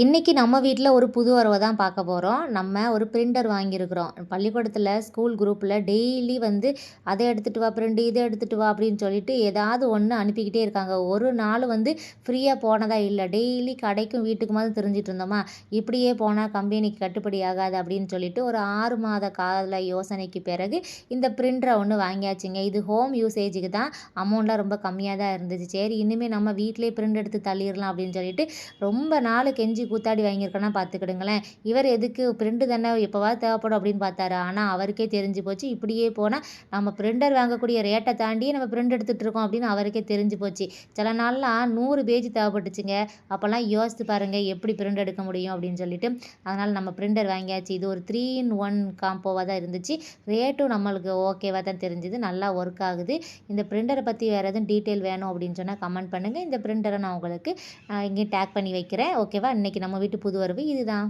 இன்றைக்கி நம்ம வீட்டில் ஒரு புது உறவை தான் பார்க்க போகிறோம் நம்ம ஒரு பிரிண்டர் வாங்கியிருக்கிறோம். பள்ளிக்கூடத்தில் ஸ்கூல் குரூப்பில் டெய்லி வந்து அதை எடுத்துகிட்டு வா பிரிண்டு இதை எடுத்துகிட்டு வா அப்படின்னு சொல்லிட்டு ஏதாவது ஒன்று அனுப்பிக்கிட்டே இருக்காங்க. ஒரு நாள் வந்து ஃப்ரீயாக போனதாக இல்லை. டெய்லி கடைக்கும் வீட்டுக்குமாவது தெரிஞ்சிட்டு இருந்தோமா? இப்படியே போனால் கம்பெனிக்கு கட்டுப்படி ஆகாது அப்படின்னு சொல்லிட்டு ஒரு ஆறு மாத கால யோசனைக்கு பிறகு இந்த பிரிண்டரை ஒன்று வாங்கியாச்சுங்க. இது ஹோம் யூசேஜுக்கு தான் அமௌண்ட்லாம் ரொம்ப கம்மியாக தான் இருந்துச்சு. சரி இனிமேல் நம்ம வீட்டிலே பிரிண்ட் எடுத்து தள்ளிடலாம் அப்படின்னு சொல்லிட்டு ரொம்ப நாள் கெஞ்சி கூத்தாடி வாங்கியிருக்கனா பார்த்துக்கிடுங்களேன். இவர் எதுக்கு பிரிண்டு தானே எப்போவாது தேவைப்படும் அப்படின்னு பார்த்தாரு. ஆனால் அவருக்கே தெரிஞ்சு போச்சு. இப்படியே போனால் நம்ம பிரிண்டர் வாங்கக்கூடிய ரேட்டை தாண்டி நம்ம பிரிண்ட் எடுத்துகிட்டு இருக்கோம் அப்படின்னு அவருக்கே தெரிஞ்சு போச்சு. சில நாள்லாம் நூறு பேஜ் தேவைப்பட்டுச்சுங்க. அப்போல்லாம் யோசித்து பாருங்கள் எப்படி பிரிண்ட் எடுக்க முடியும் அப்படின்னு சொல்லிட்டு. அதனால் நம்ம பிரிண்டர் வாங்கியாச்சு. இது ஒரு த்ரீ இன் ஒன் காம்போவாக தான் இருந்துச்சு. ரேட்டும் நம்மளுக்கு ஓகேவாக தான் தெரிஞ்சுது. நல்லா ஒர்க் ஆகுது. இந்த பிரிண்டரை பற்றி வேறு எதுவும் டீட்டெயில் வேணும் அப்படின்னு சொன்னால் கமெண்ட் பண்ணுங்கள் இந்த பிரிண்டரை நான் உங்களுக்கு இங்கே டேக் பண்ணி வைக்கிறேன். ஓகேவா இன்றைக்கி நம்ம வீட்டு புது வரவு இதுதான்.